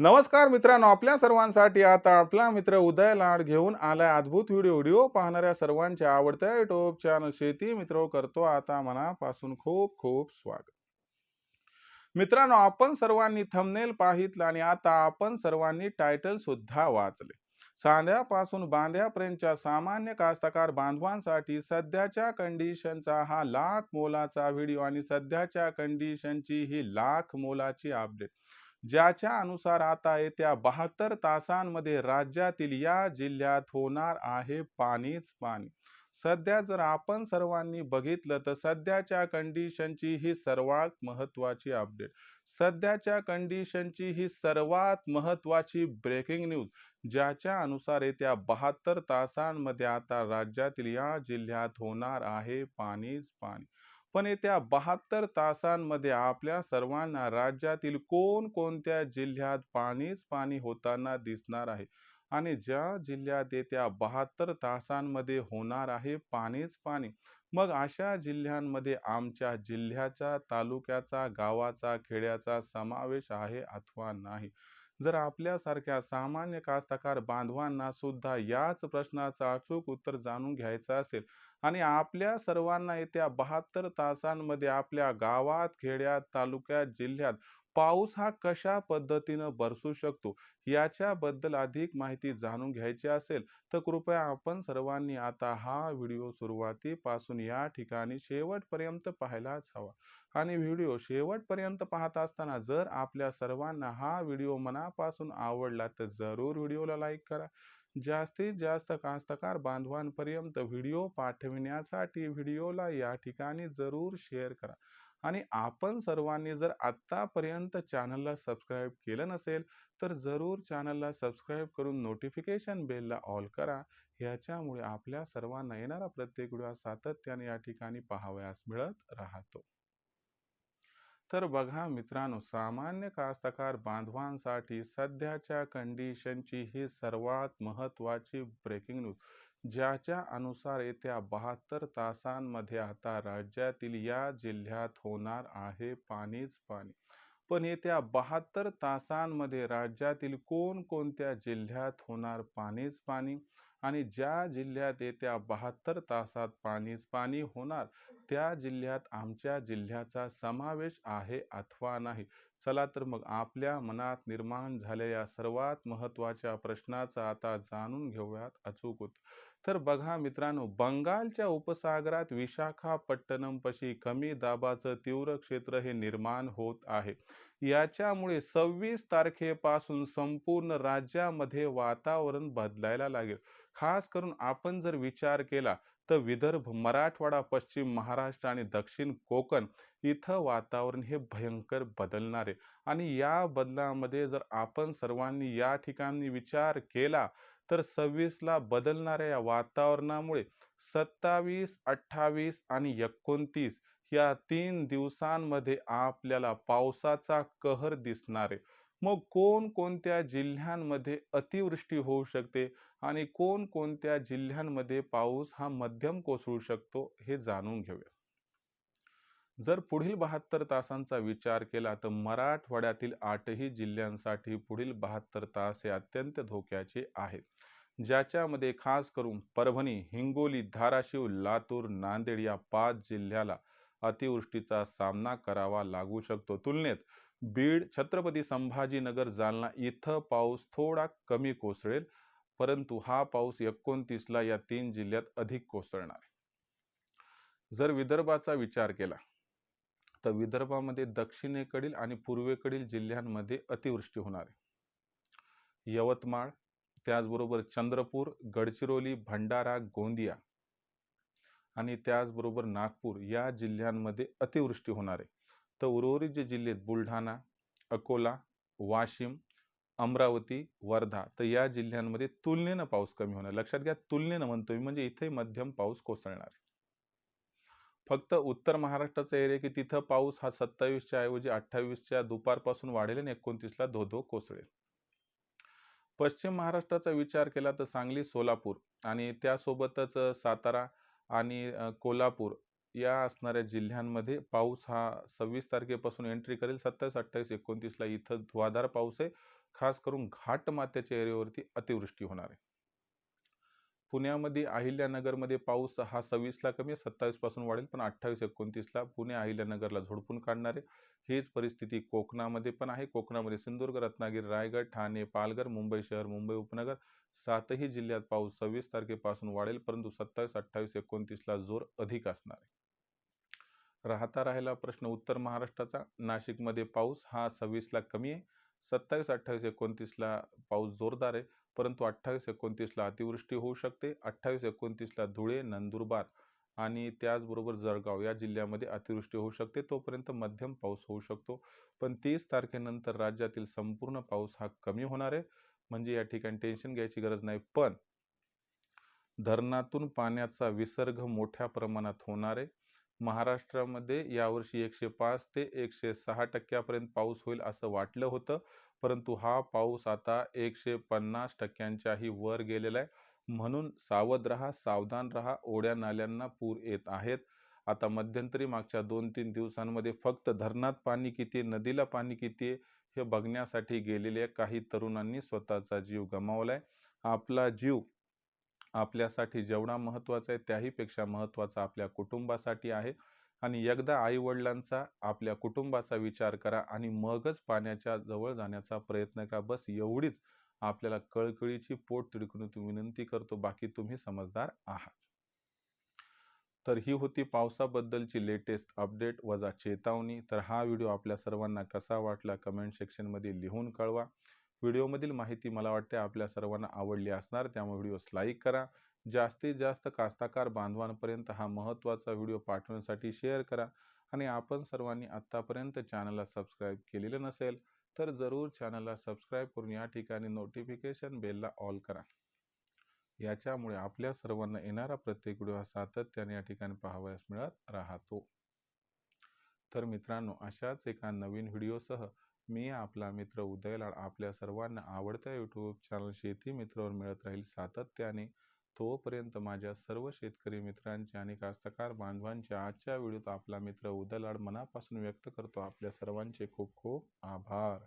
नमस्कार मित्रांनो आपल्या सर्वांसाठी आता आपला मित्र उदय लाड घेऊन आलाय अद्भुत व्हिडिओ व्हिडिओ पाहणाऱ्या सर्वांच्या आवडत्या युट्यूब चॅनल शेती मित्र करतो आता मनापासून खूप खूप स्वागत. मित्रांनो आपण सर्वांनी थंबनेल पाहितलं आणि आता आपण सर्वांनी टायटल सुद्धा वाचले. सांध्यापासून बांध्यापर्यंतच्या सामान्य कास्तकार बांधवांसाठी सध्याच्या कंडिशनचा हा लाख मोलाचा व्हिडिओ आणि सध्याच्या कंडिशनची ही लाख मोलाची अपडेट ज्याच्या अनुसार आता येत्या बहात्तर तासांमध्ये राज्यातील या जिल्ह्यात होणार आहे पाणीच पाणी. सध्या जर आपण सर्वांनी बघितलं तर सध्याच्या कंडिशनची ही सर्वात महत्वाची अपडेट सध्याच्या कंडिशनची ही सर्वात महत्वाची ब्रेकिंग न्यूज ज्याच्या अनुसार येत्या बहात्तर तासांमध्ये आता राज्यातील या जिल्ह्यात होणार आहे पाणीच पाणी. पण येत्या बहात्तर तासांमध्ये आपल्या सर्वांना राज्यातील कोणकोणत्या जिल्ह्यात पाणीच पाणी होताना दिसणार आहे? आणि ज्या जिल्ह्यात येत्या बहात्तर तासांमध्ये होणार आहे पाणीच पाणी मग अशा जिल्ह्यांमध्ये आमच्या जिल्ह्याचा तालुक्याचा गावाचा खेड्याचा समावेश आहे अथवा नाही? जर आपल्यासारख्या सामान्य कास्तकार बांधवांना सुद्धा याच प्रश्नाचं अचूक उत्तर जाणून घ्यायचं असेल आणि आपल्या सर्वांना येत्या बहात्तर तासांमध्ये आपल्या गावात खेड्यात तालुक्यात जिल्ह्यात पाऊस हा कशा पद्धतीनं बरसू शकतो? याच्याबद्दल अधिक माहिती जाणून घ्यायची असेल तर कृपया आपण सर्वांनी आता हा व्हिडिओ सुरुवातीपासून या ठिकाणी शेवटपर्यंत पाहायलाच हवा. आणि व्हिडिओ शेवटपर्यंत पाहत असताना जर आपल्या सर्वांना हा व्हिडिओ मनापासून आवडला तर जरूर व्हिडिओला लाईक करा. जास्तीत जास्त कास्तकार बांधवांपर्यंत व्हिडिओ पाठविण्यासाठी व्हिडिओला या ठिकाणी जरूर शेअर करा. आणि आपण सर्वांनी जर आत्तापर्यंत चॅनलला सबस्क्राईब केलं नसेल तर जरूर चॅनलला सबस्क्राईब करून नोटिफिकेशन बेलला ऑल करा. ह्याच्यामुळे आपल्या सर्वांना येणारा प्रत्येक व्हिडिओ सातत्याने या ठिकाणी पाहावयास मिळत राहतो. तर बघा मित्रांनो सामान्य कास्तकार बांधवांसाठी सध्याच्या कंडिशनची ही सर्वात महत्वाची ब्रेकिंग न्यूज ज्याच्या अनुसार येत्या बहात्तर तासांमध्ये आता राज्यातील या जिल्ह्यात होणार आहे पाणीच पाणी. पण येत्या बहात्तर तासांमध्ये राज्यातील कोणकोणत्या जिल्ह्यात होणार पाणीच पाणी? आणि ज्या जिल्ह्यात येत्या बहात्तर तासात पाणीच पाणी होणार त्या जिल्ह्यात आमच्या जिल्ह्याचा समावेश आहे अथवा नाही? चला तर मग आपल्या मनात निर्माण झालेल्या सर्वात महत्त्वाच्या प्रश्नाचा आता जाणून घेऊयात अचूक तर बघा मित्रांनो बंगालच्या उपसागरात विशाखापट्टणमपाशी कमी दाबाचं तीव्र क्षेत्र हे निर्माण होत आहे. याच्यामुळे सव्वीस तारखेपासून संपूर्ण राज्यामध्ये वातावरण बदलायला लागेल. खास करून आपण जर विचार केला तर विदर्भ मराठवाडा पश्चिम महाराष्ट्र आणि दक्षिण कोकण इथं वातावरण हे भयंकर बदलणार आहे. आणि या बदलामध्ये जर आपण सर्वांनी या ठिकाणी विचार केला तर सव्वीसला बदलणाऱ्या या वातावरणामुळे सत्तावीस अठ्ठावीस आणि एकोणतीस या तीन दिवसांमध्ये आपल्याला पावसाचा कहर दिसणार. आहे मग कोणकोणत्या जिल्ह्यांमध्ये अतिवृष्टी होऊ शकते आणि कोणकोणत्या जिल्ह्यांमध्ये पाऊस हा मध्यम कोसळू शकतो हे जाणून घेऊया. जर पुढील बहात्तर तासांचा विचार केला तर मराठवाड्यातील आठही जिल्ह्यांसाठी पुढील बहात्तर तास हे अत्यंत धोक्याचे आहेत. ज्याच्यामध्ये खास करून परभणी हिंगोली धाराशिव लातूर नांदेड या पाच जिल्ह्याला अतिवृष्टीचा सामना करावा लागू शकतो. तुलनेत बीड छत्रपती संभाजीनगर जालना इथं पाऊस थोडा कमी कोसळेल परंतु हा पाऊस एकोणतीसला या तीन जिल्ह्यात अधिक कोसळणार आहे. जर विदर्भाचा विचार केला तर विदर्भामध्ये दक्षिणेकडील आणि पूर्वेकडील जिल्ह्यांमध्ये अतिवृष्टी होणार आहे. यवतमाळ त्याचबरोबर चंद्रपूर गडचिरोली भंडारा गोंदिया आणि त्याचबरोबर नागपूर या जिल्ह्यांमध्ये अतिवृष्टी होणार आहे. तर उर्वरित जे जिल्हे बुलढाणा अकोला वाशिम अमरावती वर्धा तर या जिल्ह्यांमध्ये तुलनेनं पाऊस कमी होणार. लक्षात घ्या तुलनेनं म्हणतोय म्हणजे इथे मध्यम पाऊस कोसळणार. आहे फक्त उत्तर महाराष्ट्राचा एरिया की तिथं पाऊस हा सत्तावीसच्या ऐवजी अठ्ठावीसच्या दुपारपासून वाढेल आणि एकोणतीसला धो धो कोसळेल. पश्चिम महाराष्ट्राचा विचार केला तर सांगली सोलापूर आणि त्यासोबतच सातारा आणि कोल्हापूर या असणाऱ्या जिल्ह्यांमध्ये पाऊस हा सव्वीस तारखेपासून एंट्री करेल सत्तावीस अठ्ठावीस एकोणतीसला इथं धुवाधार पाऊस आहे. खास करून घाट मात्याच्या एरियावरती अतिवृष्टी होणार आहे. पुण्यामध्ये अहिल्यानगरमध्ये पाऊस हा सव्वीसला कमी आहे. वाढेल पण अठ्ठावीस एकोणतीसला पुणे अहिल्यानगरला झोडपून काढणार आहे. हीच परिस्थिती कोकणामध्ये पण आहे. कोकणामध्ये सिंधुदुर्ग रत्नागिरी रायगड ठाणे पालघर मुंबई शहर मुंबई उपनगर सातही जिल्ह्यात पाऊस सव्वीस तारखेपासून वाढेल परंतु सत्तावीस अठ्ठावीस एकोणतीसला जोर अधिक असणार आहे. राहता राहिला प्रश्न उत्तर महाराष्ट्राचा. नाशिकमध्ये पाऊस हा सव्वीसला कमी आहे. सत्तावीस अठ्ठावीस एकोणतीसला पाऊस जोरदार आहे परंतु अठ्ठावीस एकोणतीसला अतिवृष्टी होऊ शकते. अठ्ठावीस एकोणतीसला धुळे नंदुरबार आणि त्याचबरोबर जळगाव या जिल्ह्यामध्ये अतिवृष्टी होऊ शकते. तोपर्यंत मध्यम पाऊस होऊ शकतो. पण तीस तारखेनंतर राज्यातील संपूर्ण पाऊस हा कमी होणार आहे. म्हणजे या ठिकाणी टेन्शन घ्यायची गरज नाही. पण धरणातून पाण्याचा विसर्ग मोठ्या प्रमाणात होणार आहे. महाराष्ट्रामध्ये यावर्षी एकशे पाच ते एकशे सहा टक्क्यापर्यंत पाऊस होईल असं वाटलं होतं. परंतु हा पाऊस आता एकशे पन्नास टक्क्यांच्याही वर गेलेला आहे. म्हणून सावध रहा सावधान रहा. ओढ्या नाल्यांना पूर येत आहेत. आता मध्यंतरी मागच्या दोन तीन दिवसांमध्ये फक्त धरणात पाणी किती नदीला पाणी किती हे बघण्यासाठी गेलेल्या काही तरुणांनी स्वतःचा जीव गमावलाय. आपला जीव आपल्यासाठी जेवढा महत्त्वाचा आहे त्याहीपेक्षा महत्त्वाचा आपल्या कुटुंबासाठी आहे. आणि एकदा आईवडिलांचा आपल्या कुटुंबाचा विचार करा आणि मगच पाण्याच्या जवळ जाण्याचा प्रयत्न करा. बस एवढीच आपल्याला कळकळीची पोट तिडकून विनंती करतो. बाकी तुम्ही समजदार आहात. तर ही होती पावसाबद्दलची लेटेस्ट अपडेट वजा चेतावणी. तर हा व्हिडिओ आपल्या सर्वांना कसा वाटला कमेंट सेक्शनमध्ये लिहून कळवा. व्हिडिओमधील माहिती मला वाटते आपल्या सर्वांना आवडली असणार. त्यामुळे व्हिडिओस लाईक करा. जास्तीत जास्त कास्ताकार बांधवांपर्यंत हा महत्त्वाचा व्हिडिओ पाठवण्यासाठी शेअर करा. आणि आपण सर्वांनी आत्तापर्यंत चॅनलला सबस्क्राईब केलेलं नसेल तर जरूर चॅनलला सबस्क्राईब करून या ठिकाणी नोटिफिकेशन बेलला ऑल करा. याच्यामुळे आपल्या सर्वांना येणारा प्रत्येक व्हिडिओ हा सातत्याने या ठिकाणी पाहावयास मिळत राहतो. तर मित्रांनो अशाच एका नवीन व्हिडिओसह मी आपला मित्र उदयलाड आपल्या सर्वांना आवडत्या यूट्यूब चॅनल शेती मित्रावर मिळत राहील सातत्याने. तोपर्यंत माझ्या सर्व शेतकरी मित्रांचे आणि कास्तकार बांधवांच्या आजच्या व्हिडिओत आपला मित्र उदयलाड मनापासून व्यक्त करतो. आपल्या सर्वांचे खूप खूप आभार.